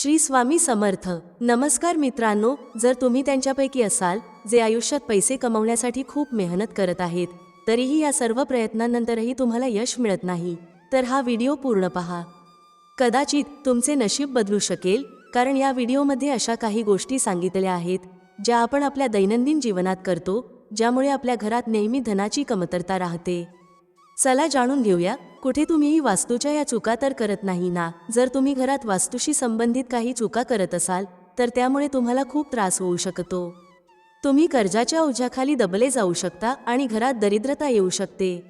श्री स्वामी समर्थ. नमस्कार मित्रांनो जर तुम्ही त्यांच्यापैकी असाल जे आयुष्यात पैसे कमवण्यासाठी खूप मेहनत करत आहेत तरीही या सर्व प्रयत्नांनंतरही तुम्हाला यश मिळत नाही तर हा व्हिडिओ पूर्ण पहा. कदाचित तुमचे नशीब बदलू शकेल कारण या व्हिडिओमध्ये अशा काही गोष्टी सांगितल्या आहेत ज्या आपण आपल्या दैनंदिन जीवनात करतो ज्यामुळे आपल्या घरात नेहमी धनाची कमतरता राहते. चला जाणून घेऊया कुठे तुम्हीही वास्तूच्या या चुका तर करत नाही ना? जर तुम्ही घरात वास्तूशी संबंधित काही चुका करत असाल तर त्यामुळे तुम्हाला खूप त्रास होऊ शकतो. तुम्ही कर्जाच्या ओझ्याखाली दबले जाऊ शकता आणि घरात दरिद्रता येऊ शकते.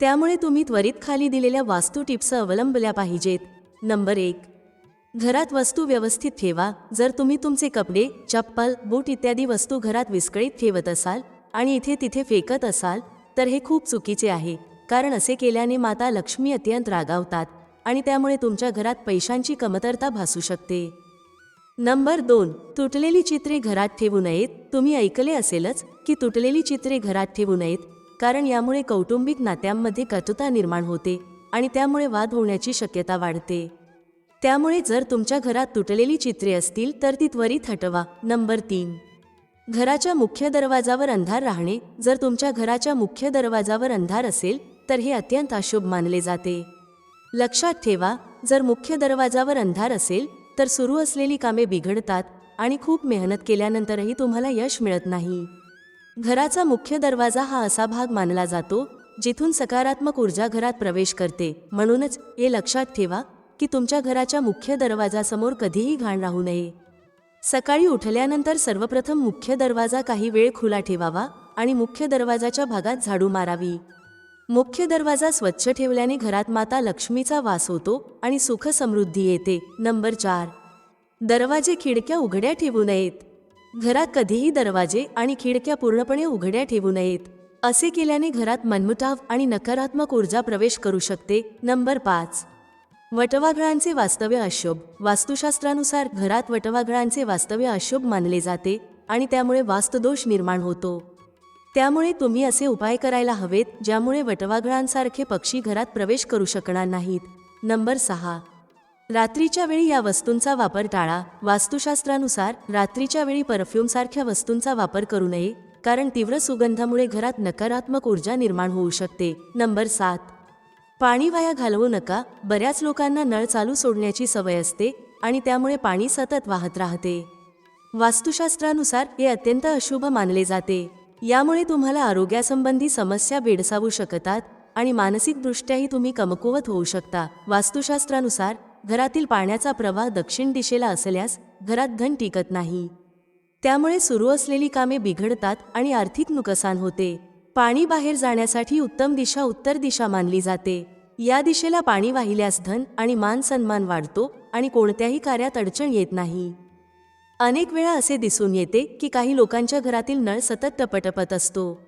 त्यामुळे तुम्ही त्वरित खाली दिलेल्या वास्तू टिप्स अवलंबल्या पाहिजेत. नंबर एक. घरात वस्तू व्यवस्थित ठेवा. जर तुम्ही तुमचे कपडे चप्पल बूट इत्यादी वस्तू घरात विस्कळीत ठेवत असाल आणि इथे तिथे फेकत असाल तर हे खूप चुकीचे आहे. कारण असे केल्याने माता लक्ष्मी अत्यंत रागावतात आणि त्यामुळे तुमच्या घरात पैशांची कमतरता भासू शकते. नंबर दोन तुटलेली चित्रे घरात ठेवू नयेत. तुम्ही ऐकले असेलच की तुटलेली चित्रे घरात ठेवू नयेत कारण यामुळे कौटुंबिक नात्यांमध्ये कटुता निर्माण होते आणि त्यामुळे वाद होण्याची शक्यता वाढते. त्यामुळे जर तुमच्या घरात तुटलेली चित्रे असतील तर ती त्वरित हटवा. नंबर तीन घराच्या मुख्य दरवाजावर अंधार राहणे. जर तुमच्या घराच्या मुख्य दरवाजावर अंधार असेल तर हे अत्यंत अशुभ मानले जाते. लक्षात ठेवा जर मुख्य दरवाजावर अंधार असेल तर सुरू असलेली कामे बिघडतात आणि खूप मेहनत केल्यानंतरही तुम्हाला यश मिळत नाही. घराचा मुख्य दरवाजा हा असा भाग मानला जातो जिथून सकारात्मक ऊर्जा घरात प्रवेश करते. म्हणूनच हे लक्षात ठेवा की तुमच्या घराच्या मुख्य दरवाजासमोर कधीही घाण राहू नये. सकाळी उठल्यानंतर सर्वप्रथम मुख्य दरवाजा काही वेळ खुला ठेवावा आणि मुख्य दरवाजाच्या भागात झाडू मारावी. मुख्य दरवाजा स्वच्छ ठेवल्याने घरात माता लक्ष्मीचा वास होतो आणि सुख समृद्धी येते. नंबर चार. दरवाजे खिडक्या उघड्या ठेवू नयेत. घरात कधीही दरवाजे आणि खिडक्या पूर्णपणे उघड्या ठेवू नयेत. असे केल्याने घरात मनमुटाव आणि नकारात्मक ऊर्जा प्रवेश करू शकते. नंबर पाच. वटवाघळांचे वास्तव्य अशुभ. वास्तुशास्त्रानुसार घरात वटवाघळांचे वास्तव्य अशुभ मानले जाते आणि त्यामुळे वास्तुदोष निर्माण होतो. त्यामुळे तुम्ही असे उपाय करायला हवेत ज्यामुळे वटवाघळांसारखे पक्षी घरात प्रवेश करू शकणार नाहीत. नंबर सहा. रात्रीच्या वेळी या वस्तूंचा वापर टाळा. वास्तुशास्त्रानुसार रात्रीच्या वेळी परफ्यूमसारख्या वस्तूंचा वापर करू नये कारण तीव्र सुगंधामुळे घरात नकारात्मक ऊर्जा निर्माण होऊ शकते. नंबर सात. पाणी वाया घालवू नका. बऱ्याच लोकांना नळ चालू सोडण्याची सवय असते आणि त्यामुळे पाणी सतत वाहत राहते. वास्तुशास्त्रानुसार हे अत्यंत अशुभ मानले जाते. यामुळे तुम्हाला आरोग्यासंबंधी समस्या भेडसावू शकतात आणि मानसिकदृष्ट्याही तुम्ही कमकुवत होऊ शकता. वास्तुशास्त्रानुसार घरातील पाण्याचा प्रवाह दक्षिण दिशेला असल्यास घरात धन टिकत नाही. त्यामुळे सुरू असलेली कामे बिघडतात आणि आर्थिक नुकसान होते. पाणी बाहेर जाण्यासाठी उत्तम दिशा उत्तर दिशा मानली जाते. या दिशेला पाणी वाहिल्यास धन आणि मान सन्मान वाढतो आणि कोणत्याही कार्यात अडचण येत नाही. अनेक वेळा असे दिसून येते की काही लोकांच्या घरातील नळ सतत टपटपत असतो.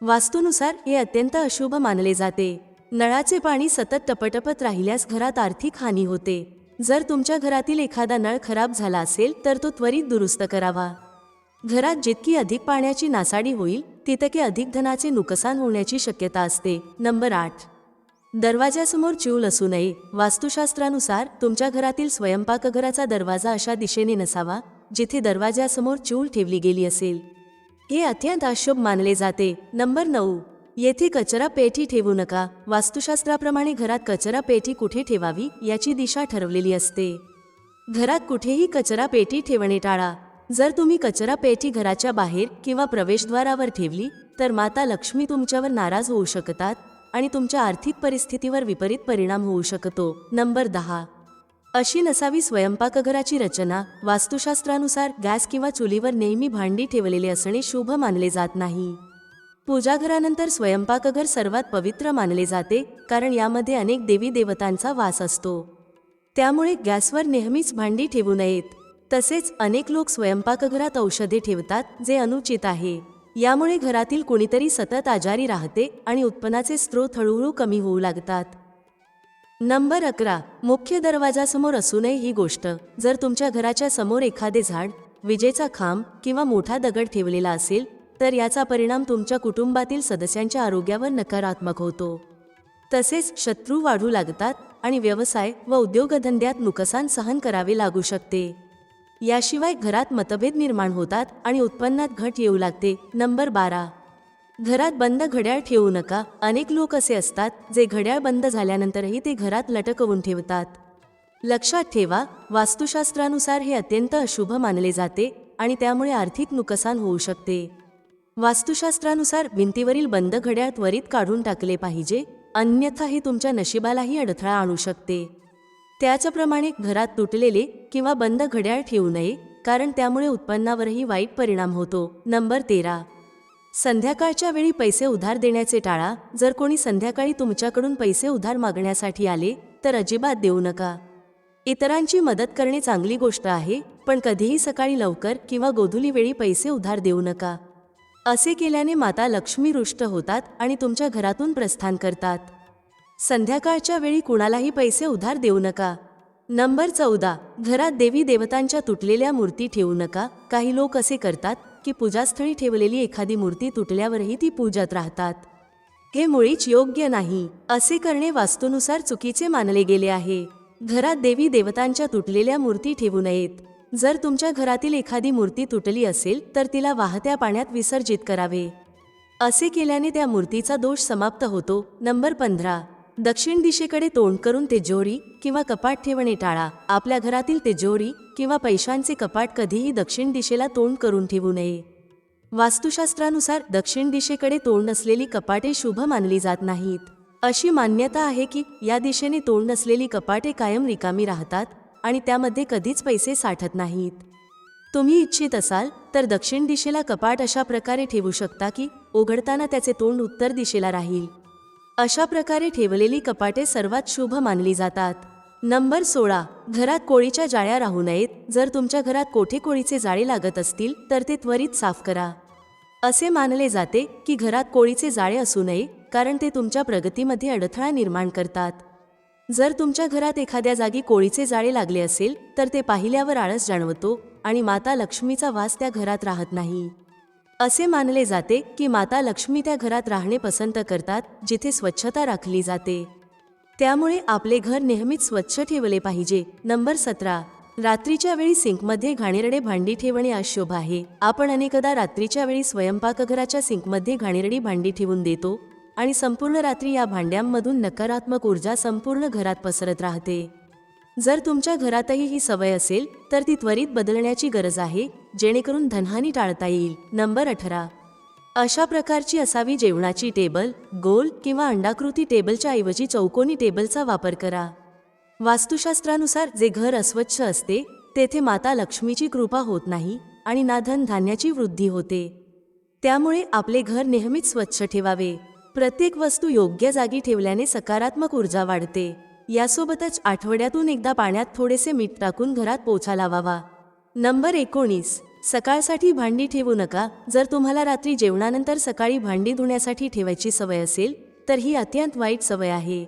वास्तूनुसार हे अत्यंत अशुभ मानले जाते. नळाचे पाणी सतत टपटपत राहिल्यास घरात आर्थिक हानी होते. जर तुमच्या घरातील एखादा नळ खराब झाला असेल तर तो त्वरित दुरुस्त करावा. घरात जितकी अधिक पाण्याची नासाडी होईल तितके अधिक धनाचे नुकसान होण्याची शक्यता असते. नंबर आठ. दरवाजासमोर चूल असू नये. वास्तुशास्त्रानुसार तुमच्या घरातील स्वयंपाकघराचा दरवाजा अशा दिशेने नसावा. जिथे दरवाजासमोर चूल ठेवली गेली असेल. हे अत्यंत अशुभ मानले जाते. नंबर नऊ. येथे कचरा पेटी ठेवू नका. वास्तुशास्त्राप्रमाणे घरात कचरा पेटी कुठे ठेवावी याची दिशा ठरवलेली असते. घरात कुठेही कचरा पेटी ठेवणे टाळा. जर तुम्ही कचरा पेटी घराच्या बाहेर किंवा प्रवेशद्वारावर ठेवली तर माता लक्ष्मी तुमच्यावर नाराज होऊ शकतात आणि तुमच्या आर्थिक परिस्थितीवर विपरीत परिणाम होऊ शकतो. नंबर दहा. अशी नसावी स्वयंपाकघराची रचना वास्तुशास्त्रानुसार गॅस किंवा चुलीवर नेहमी भांडी ठेवलेले असणे शुभ मानले जात नाही. पूजाघरानंतर स्वयंपाकघर सर्वात पवित्र मानले जाते कारण यामध्ये अनेक देवी देवतांचा वास असतो. त्यामुळे गॅसवर नेहमीच भांडी ठेवू नयेत. तसेच अनेक लोक स्वयंपाकघरात औषधे ठेवतात जे अनुचित आहे. यामुळे घरातील कोणीतरी सतत आजारी राहते आणि उत्पन्नाचे स्रोत हळूहळू कमी होऊ लागतात. नंबर अकरा. मुख्य दरवाजासमोर असूनही ही गोष्ट. जर तुमच्या घराच्या समोर एखादे झाड विजेचा खांब किंवा मोठा दगड ठेवलेला असेल तर याचा परिणाम तुमच्या कुटुंबातील सदस्यांच्या आरोग्यावर नकारात्मक होतो. तसेच शत्रू वाढू लागतात आणि व्यवसाय व उद्योगधंद्यात नुकसान सहन करावे लागू शकते. याशिवाय घरात मतभेद निर्माण होतात आणि उत्पन्नात घट येऊ लागते. नंबर बारा. घरात बंद घड्याळ ठेवू नका. अनेक लोक असे असतात जे घड्याळ बंद झाल्यानंतरही ते घरात लटकवून ठेवतात. लक्षात ठेवा वास्तुशास्त्रानुसार हे अत्यंत अशुभ मानले जाते आणि त्यामुळे आर्थिक नुकसान होऊ शकते. वास्तुशास्त्रानुसार भिंतीवरील बंद घड्याळ त्वरित काढून टाकले पाहिजे अन्यथा हे तुमच्या नशिबालाही अडथळा आणू शकते. त्याचप्रमाणे घरात तुटलेले किंवा बंद घड्याळ ठेवू नये कारण त्यामुळे उत्पन्नावरही वाईट परिणाम होतो. नंबर तेरा. संध्याकाळच्या वेळी पैसे उधार देण्याचे टाळा. जर कोणी संध्याकाळी तुमच्याकडून पैसे उधार मागण्यासाठी आले तर अजिबात देऊ नका. इतरांची मदत करणे चांगली गोष्ट आहे पण कधीही सकाळी लवकर किंवा गोधुली वेळी पैसे उधार देऊ नका. असे केल्याने माता लक्ष्मी रुष्ट होतात आणि तुमच्या घरातून प्रस्थान करतात. संध्याकाळच्या वेळी कुणालाही पैसे उधार देऊ नका. नंबर चौदा. घरात देवी देवतांच्या तुटलेल्या मूर्ती ठेवू नका. काही लोक असे करतात की पूजास्थळी ठेवलेली एखादी मूर्ती तुटल्यावरही ती पूजत राहतात. हे मुळीच योग्य नाही असे करणे वास्तूनुसार चुकीचे मानले गेले आहे. घरात देवी देवतांच्या तुटलेल्या मूर्ती ठेवू नयेत. जर तुमच्या घरातील एखादी मूर्ती तुटली असेल तर तिला वाहत्या पाण्यात विसर्जित करावे. असे केल्याने त्या मूर्तीचा दोष समाप्त होतो. नंबर पंधरा. दक्षिण दिशेकडे तोंड करून तिजोरी किंवा कपाट ठेवणे टाळा. आपल्या घरातील तिजोरी किंवा पैशांचे कपाट कधीही दक्षिण दिशेला तोंड करून ठेवू नये. वास्तुशास्त्रानुसार दक्षिण दिशेकडे तोंड नसलेली कपाटे शुभ मानली जात नाहीत. अशी मान्यता आहे की या दिशेने तोंड नसलेली कपाटे कायम रिकामी राहतात आणि त्यामध्ये कधीच पैसे साठत नाहीत. तुम्ही इच्छित असाल तर दक्षिण दिशेला कपाट अशा प्रकारे ठेवू शकता की उघडताना त्याचे तोंड उत्तर दिशेला राहील. अशा प्रकारे ठेवलेली कपाटे सर्वात शुभ मानली जातात. नंबर सोळा. घरात कोळीच्या जाळ्या राहू नयेत. जर तुमच्या घरात कोठे कोळीचे जाळे लागत असतील तर ते त्वरित साफ करा. असे मानले जाते की घरात कोळीचे जाळे असू नये कारण ते तुमच्या प्रगतीमध्ये अडथळा निर्माण करतात. जर तुमच्या घरात एखाद्या जागी कोळीचे जाळे लागले असेल तर ते पाहिल्यावर आळस जाणवतो आणि माता लक्ष्मीचा वास त्या घरात राहत नाही. असे मानले जाते की माता लक्ष्मी त्या घरात राहणे पसंत करतात जिथे स्वच्छता राखली जाते. त्यामुळे आपले घर नेहमीच स्वच्छ ठेवले पाहिजे. नंबर सतरा. रात्रीच्या वेळी सिंकमध्ये घाणेरडे भांडी ठेवणे अशुभ आहे. आपण अनेकदा रात्रीच्या वेळी स्वयंपाकघराच्या सिंकमध्ये घाणेरडी भांडी ठेवून देतो आणि संपूर्ण रात्री या भांड्यांमधून नकारात्मक ऊर्जा संपूर्ण घरात पसरत राहते. जर तुमच्या घरातही ही सवय असेल तर ती त्वरित बदलण्याची गरज आहे जेणेकरून धनहानी टाळता येईल. नंबर अठरा. अशा प्रकारची असावी जेवणाची टेबल गोल किंवा अंडाकृती टेबलच्या ऐवजी चौकोनी टेबलचा वापर करा. वास्तुशास्त्रानुसार जे घर अस्वच्छ असते तेथे माता लक्ष्मीची कृपा होत नाही आणि ना धन धान्याची वृद्धी होते. त्यामुळे आपले घर नेहमीच स्वच्छ ठेवावे. प्रत्येक वस्तू योग्य जागी ठेवल्याने सकारात्मक ऊर्जा वाढते. यासोबतच आठवड्यातून एकदा पाण्यात थोडेसे मीठ टाकून घरात पोछा लावावा. नंबर एकोणीस. सकाळसाठी भांडी ठेवू नका. जर तुम्हाला रात्री जेवणानंतर सकाळी भांडी धुण्यासाठी ठेवायची सवय असेल तर ही अत्यंत वाईट सवय आहे.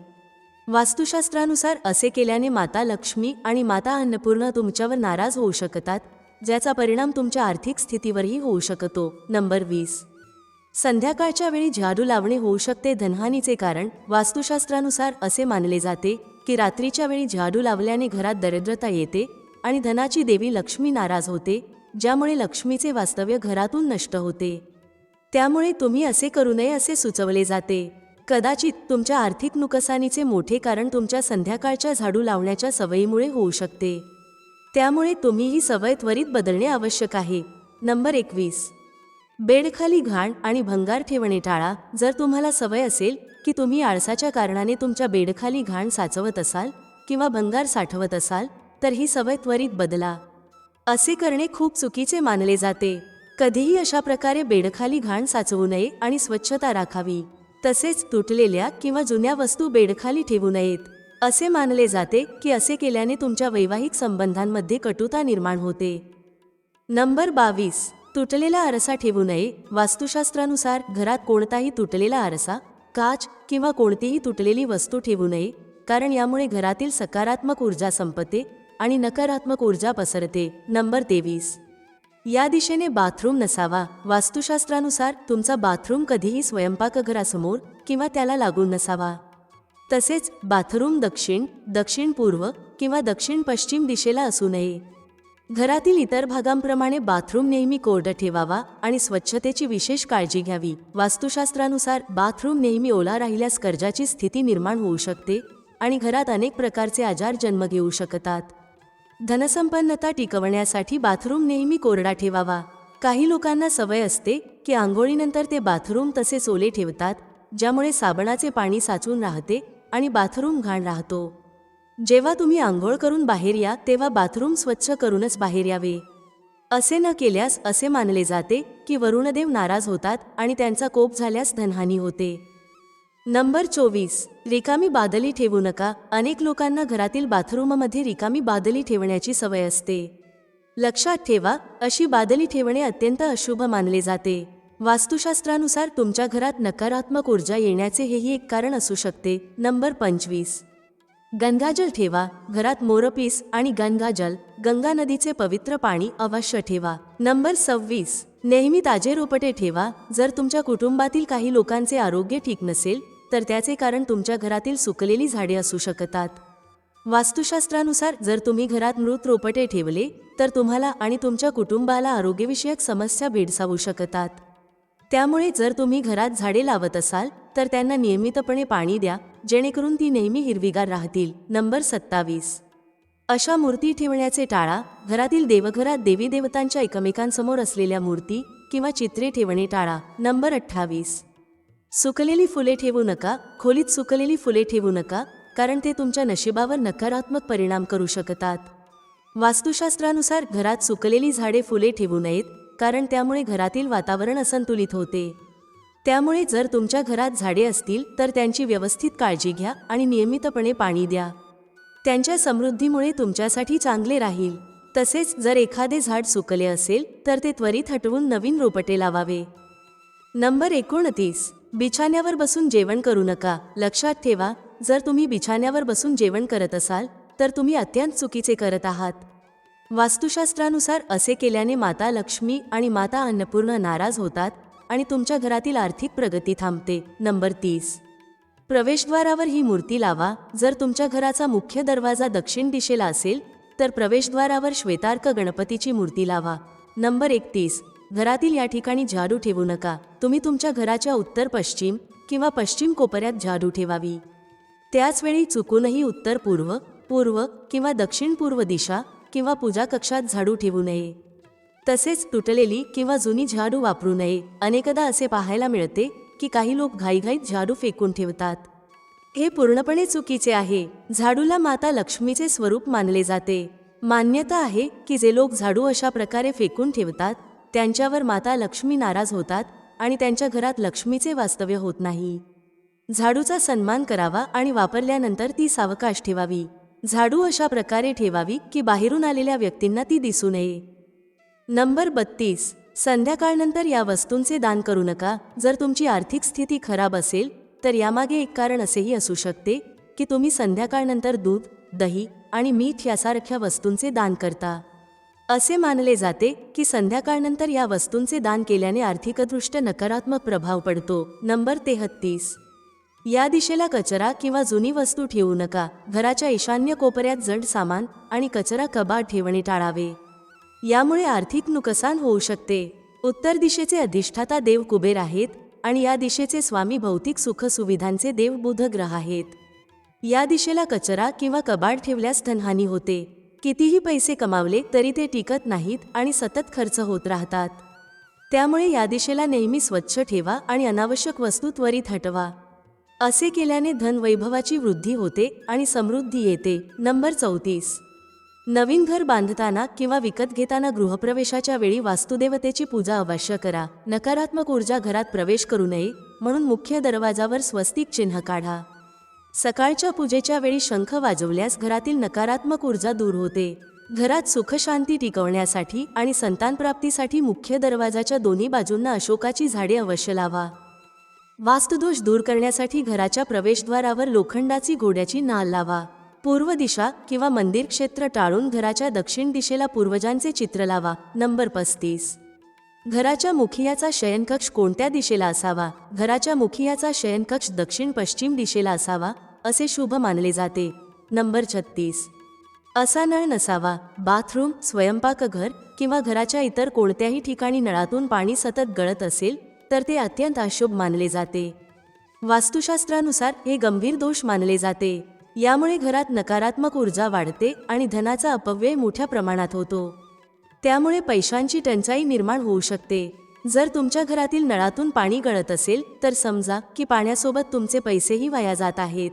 वास्तुशास्त्रानुसार असे केल्याने माता लक्ष्मी आणि माता अन्नपूर्णा तुमच्यावर नाराज होऊ शकतात ज्याचा परिणाम तुमच्या आर्थिक स्थितीवरही होऊ शकतो. नंबर वीस. संध्याकाळच्या वेळी झाडू लावणे होऊ शकते धनहानीचे कारण वास्तुशास्त्रानुसार असे मानले जाते की रात्रीच्या वेळी झाडू लावल्याने घरात दरिद्रता येते आणि धनाची देवी लक्ष्मी नाराज होते ज्यामुळे लक्ष्मीचे वास्तव्य घरातून नष्ट होते. त्यामुळे तुम्ही असे करू नये असे सुचवले जाते. कदाचित तुमच्या आर्थिक नुकसानीचे मोठे कारण तुमच्या संध्याकाळच्या झाडू लावण्याच्या सवयीमुळे होऊ शकते. त्यामुळे तुम्ही ही सवय त्वरित बदलणे आवश्यक आहे. नंबर एकवीस. बेडखाली घाण आणि भंगार ठेवणे टाळा. जर तुम्हाला सवय असेल की तुम्ही आळसाच्या कारणाने तुमच्या बेडखाली घाण साचवत असाल किंवा भंगार साठवत असाल तर ही सवय त्वरित बदला. असे करणे खूप चुकीचे मानले जाते. कधीही अशा प्रकारे बेडखाली घाण साचवू नये आणि स्वच्छता राखावी. तसेच तुटलेल्या किंवा जुन्या वस्तू बेडखाली ठेवू नयेत. असे मानले जाते की असे केल्याने तुमच्या वैवाहिक संबंधांमध्ये कटुता निर्माण होते. नंबर बावीस. तुटलेला आरसा ठेवू नये. वास्तुशास्त्रानुसार घरात कोणताही तुटलेला आरसा काच किंवा कोणतीही तुटलेली वस्तू ठेवू नये कारण यामुळे घरातील सकारात्मक ऊर्जा संपते आणि नकारात्मक ऊर्जा पसरते. नंबर तेवीस. या दिशेने बाथरूम नसावा. वास्तुशास्त्रानुसार तुमचा बाथरूम कधीही स्वयंपाकघरासमोर किंवा त्याला लागून नसावा. तसेच बाथरूम दक्षिण दक्षिण पूर्व किंवा दक्षिण पश्चिम दिशेला असू नये. घरातील इतर भागांप्रमाणे बाथरूम नेहमी कोरडं ठेवावा आणि स्वच्छतेची विशेष काळजी घ्यावी. वास्तुशास्त्रानुसार बाथरूम नेहमी ओला राहिल्यास कर्जाची स्थिती निर्माण होऊ शकते आणि घरात अनेक प्रकारचे आजार जन्म घेऊ शकतात. धनसंपन्नता टिकवण्यासाठी बाथरूम नेहमी कोरडा ठेवावा. काही लोकांना सवय असते की आंघोळीनंतर ते बाथरूम तसेच ओले ठेवतात ज्यामुळे साबणाचे पाणी साचून राहते आणि बाथरूम घाण राहतो. जेव्हा तुम्ही आंघोळ करून बाहेर या तेव्हा बाथरूम स्वच्छ करूनच बाहेर यावे. असे न केल्यास असे मानले जाते की वरुणदेव नाराज होतात आणि त्यांचा कोप झाल्यास धनहानी होते. नंबर चोवीस. रिकामी बादली ठेवू नका. अनेक लोकांना घरातील बाथरूममध्ये रिकामी बादली ठेवण्याची सवय असते. लक्षात ठेवा अशी बादली ठेवणे अत्यंत अशुभ मानले जाते. वास्तुशास्त्रानुसार तुमच्या घरात नकारात्मक ऊर्जा येण्याचे हेही एक कारण असू शकते. नंबर पंचवीस. गंगाजल ठेवा घरात मोरपीस आणि गंगाजल गंगा नदीचे पवित्र पाणी अवश्य ठेवा. नंबर सव्वीस. नेहमी ताजे रोपटे ठेवा. जर तुमच्या कुटुंबातील काही लोकांचे आरोग्य ठीक नसेल तर त्याचे कारण तुमच्या घरातील सुकलेली झाडे असू शकतात. वास्तुशास्त्रानुसार जर तुम्ही घरात मृत रोपटे ठेवले तर तुम्हाला आणि तुमच्या कुटुंबाला आरोग्यविषयक समस्या भेडसावू शकतात. त्यामुळे जर तुम्ही घरात झाडे लावत असाल तर त्यांना नियमितपणे पाणी द्या जेणेकरून ती नेहमी हिरवीगार राहतील. नंबर सत्तावीस. अशा मूर्ती ठेवण्याचे टाळा घरातील देवघरात देवी देवतांच्या एकमेकांसमोर असलेल्या मूर्ती किंवा चित्रे ठेवणे टाळा. नंबर अठ्ठावीस. सुकलेली फुले ठेवू नका खोलीत सुकलेली फुले ठेवू नका कारण ते तुमच्या नशिबावर नकारात्मक परिणाम करू शकतात. वास्तुशास्त्रानुसार घरात सुकलेली झाडे फुले ठेवू नयेत कारण त्यामुळे घरातील वातावरण असंतुलित होते. त्यामुळे जर तुमच्या घरात झाडे असतील तर त्यांची व्यवस्थित काळजी घ्या आणि नियमितपणे पाणी द्या. त्यांच्या समृद्धीमुळे तुमच्यासाठी चांगले राहील. तसेच जर एखादे झाड सुकले असेल तर ते त्वरित हटवून नवीन रोपटे लावावे. नंबर एकोणतीस. बिछाण्यावर बसून जेवण करू नका. लक्षात ठेवा जर तुम्ही बिछाण्यावर बसून जेवण करत असाल तर तुम्ही अत्यंत चुकीचे करत आहात. वास्तुशास्त्रानुसार असे केल्याने माता लक्ष्मी आणि माता अन्नपूर्ण नाराज होतात आणि तुमच्या घरातील आर्थिक प्रगती थांबते. नंबर तीस. प्रवेशद्वारावर ही मूर्ती लावा. जर तुमच्या घराचा मुख्य दरवाजा दक्षिण दिशेला असेल तर प्रवेशद्वारावर श्वेतार्क गणपतीची मूर्ती लावा. नंबर एकतीस. घरातील या ठिकाणी झाडू ठेवू नका. तुम्ही तुमच्या घराच्या उत्तर पश्चिम किंवा पश्चिम कोपऱ्यात झाडू ठेवावी. त्याचवेळी चुकूनही उत्तर पूर्व पूर्व किंवा दक्षिण पूर्व दिशा किंवा पूजा कक्षात झाडू ठेवू नये. तसेच तुटलेली किंवा जुनी झाडू वापरू नये. अनेकदा असे पाहायला मिळते की काही लोक घाईघाईत झाडू फेकून ठेवतात. हे पूर्णपणे चुकीचे आहे. झाडूला माता लक्ष्मीचे स्वरूप मानले जाते. मान्यता आहे की जे लोक झाडू अशा प्रकारे फेकून ठेवतात त्यांच्यावर माता लक्ष्मी नाराज होतात आणि त्यांच्या घरात लक्ष्मीचे वास्तव्य होत नाही. झाडूचा सन्मान करावा आणि वापरल्यानंतर ती सावकाश ठेवावी. झाडू अशा प्रकारे ठेवावी की बाहेरून आलेल्या व्यक्तींना ती दिसू नये. नंबर बत्तीस. संध्याकाळनंतर या वस्तूंचे दान करू नका. जर तुमची आर्थिक स्थिती खराब असेल तर यामागे एक कारण असेही असू शकते की तुम्ही संध्याकाळनंतर दूध दही आणि मीठ यासारख्या वस्तूंचे दान करता. असे मानले जाते की संध्याकाळनंतर या वस्तूंचे दान केल्याने आर्थिकदृष्ट्या नकारात्मक प्रभाव पडतो. नंबर तेहत्तीस. या दिशेला कचरा किंवा जुनी वस्तू ठेवू नका. घराच्या ईशान्य कोपऱ्यात जड सामान आणि कचरा कबाड ठेवणे टाळावे. यामुळे आर्थिक नुकसान होऊ शकते. उत्तर दिशेचे अधिष्ठाता देव कुबेर आहेत आणि या दिशेचे स्वामी भौतिक सुखसुविधांचे देव बुध ग्रह आहेत. या दिशेला कचरा किंवा कबाड ठेवल्यास धनहानी होते. कितीही पैसे कमावले तरी ते टिकत नाहीत आणि सतत खर्च होत राहतात. त्यामुळे या दिशेला नेहमी स्वच्छ ठेवा आणि अनावश्यक वस्तू त्वरित हटवा. असे केल्याने धनवैभवाची वृद्धी होते आणि समृद्धी येते. नंबर चौतीस. नवीन घर बांधताना किंवा विकत घेताना गृहप्रवेशाच्या वेळी वास्तुदेवतेची पूजा अवश्य करा. नकारात्मक ऊर्जा घरात प्रवेश करू नये म्हणून मुख्य दरवाजावर स्वस्तिक चिन्ह काढा. सकाळच्या पूजेच्या वेळी शंख वाजवल्यास घरातील नकारात्मक ऊर्जा दूर होते. घरात सुखशांती टिकवण्यासाठी आणि संतानप्राप्तीसाठी मुख्य दरवाजाच्या दोन्ही बाजूंना अशोकाची झाडे अवश्य लावा. वास्तुदोष दूर करण्यासाठी घराच्या प्रवेशद्वारावर लोखंडाची घोड्याची नाल लावा. पूर्व दिशा किंवा मंदिर क्षेत्र टाळून घराच्या दक्षिण दिशेला पूर्वजांचे चित्र लावा. नंबर पस्तीस. घराच्या मुखियाचा शयनकक्ष कोणत्या दिशेला असावा? घराच्या मुखियाचा शयनकक्ष दक्षिण पश्चिम दिशेला असावा असे शुभ मानले जाते. नंबर छत्तीस. असा नळ नसावा. बाथरूम स्वयंपाकघर किंवा घराच्या इतर कोणत्याही ठिकाणी नळातून पाणी सतत गळत असेल तर ते अत्यंत अशुभ मानले जाते. वास्तुशास्त्रानुसार हे गंभीर दोष मानले जाते. यामुळे घरात नकारात्मक ऊर्जा वाढते आणि धनाचा अपव्यय मोठ्या प्रमाणात होतो. त्यामुळे पैशांची टंचाई निर्माण होऊ शकते. जर तुमच्या घरातील नळातून पाणी गळत असेल तर समजा की पाण्यासोबत तुमचे पैसेही वाया जात आहेत.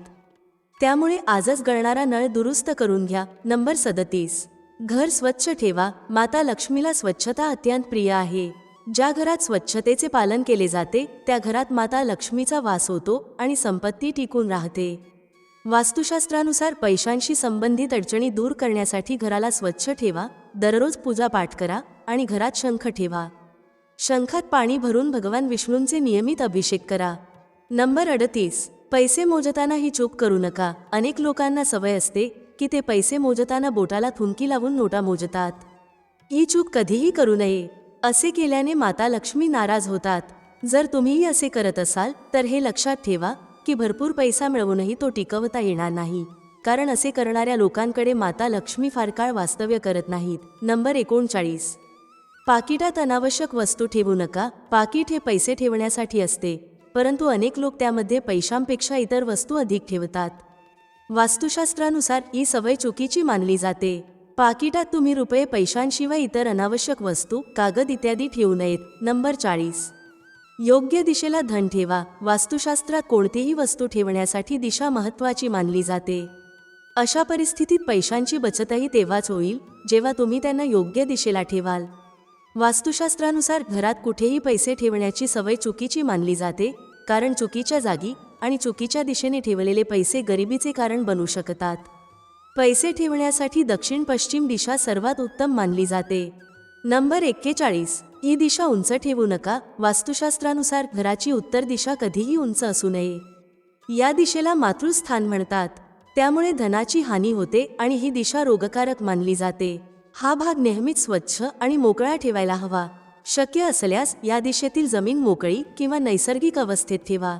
त्यामुळे आजच गळणारा नळ दुरुस्त करून घ्या. नंबर सदतीस. घर स्वच्छ ठेवा. माता लक्ष्मीला स्वच्छता अत्यंत प्रिय आहे. ज्या घरात स्वच्छतेचे पालन केले जाते त्या घरात माता लक्ष्मीचा वास होतो आणि संपत्ती टिकून राहते. वास्तुशास्त्रानुसार पैशांशी संबंधित अडचणी दूर करण्यासाठी घराला स्वच्छ ठेवा दररोज पूजापाठ करा आणि घरात शंख ठेवा. शंखात पाणी भरून भगवान विष्णूंचे नियमित अभिषेक करा. नंबर अडतीस. पैसे मोजताना ही चूक करू नका. अनेक लोकांना सवय असते की ते पैसे मोजताना बोटाला थुंकी लावून नोटा मोजतात. ही चूक कधीही करू नये. असे केल्याने माता लक्ष्मी नाराज होतात. जर तुम्हीही असे करत असाल तर हे लक्षात ठेवा की भरपूर पैसा मिळवूनही तो टिकवता येणार नाही. कारण असे करणाऱ्या लोकांकडे माता लक्ष्मी फार काळ वास्तव्य करत नाहीत. नंबर एकोणचाळीस. पाकिटात अनावश्यक वस्तू ठेवू नका. पाकिट हे पैसे ठेवण्यासाठी असते. परंतु अनेक लोक त्यामध्ये पैशांपेक्षा इतर वस्तू अधिक ठेवतात. वास्तुशास्त्रानुसार ही सवय चुकीची मानली जाते. पाकिटात तुम्ही रुपये पैशांशिवाय इतर अनावश्यक वस्तू कागद इत्यादी ठेवू नयेत. नंबर चाळीस. योग्य दिशेला धन ठेवा. वास्तुशास्त्रात कोणतीही वस्तू ठेवण्यासाठी दिशा महत्त्वाची मानली जाते. अशा परिस्थितीत पैशांची बचतही तेव्हाच होईल जेव्हा तुम्ही त्यांना योग्य दिशेला ठेवाल. वास्तुशास्त्रानुसार घरात कुठेही पैसे ठेवण्याची सवय चुकीची मानली जाते कारण चुकीच्या जागी आणि चुकीच्या दिशेने ठेवलेले पैसे गरिबीचे कारण बनू शकतात. पैसे ठेवण्यासाठी दक्षिण पश्चिम दिशा सर्वात उत्तम मानली जाते. नंबर एक्केचाळीस. ही दिशा उंच ठेवू नका. वास्तुशास्त्रानुसार घराची उत्तर दिशा कधीही उंच असू नये. या दिशेला मातृस्थान म्हणतात. त्यामुळे धनाची हानी होते आणि ही दिशा रोगकारक मानली जाते. हा भाग नेहमीच स्वच्छ आणि मोकळा ठेवायला हवा. शक्य असल्यास या दिशेतील जमीन मोकळी किंवा नैसर्गिक अवस्थेत ठेवा.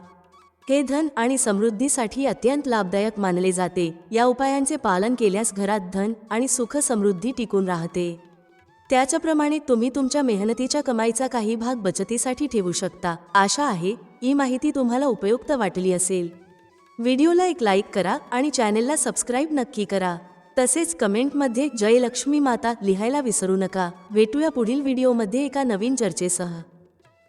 हे धन आणि समृद्धीसाठी अत्यंत लाभदायक मानले जाते. या उपायांचे पालन केल्यास घरात धन आणि सुख समृद्धी टिकून राहते. त्याच्याप्रमाणे तुम्ही तुमच्या मेहनतीच्या कमाईचा काही भाग बचतीसाठी ठेवू शकता. आशा आहे ही माहिती तुम्हाला उपयुक्त वाटली असेल. व्हिडिओला एक लाईक करा आणि चॅनेलला सबस्क्राईब नक्की करा. तसेच कमेंटमध्ये जयलक्ष्मी माता लिहायला विसरू नका. भेटूया पुढील व्हिडिओमध्ये एका नवीन चर्चेसह.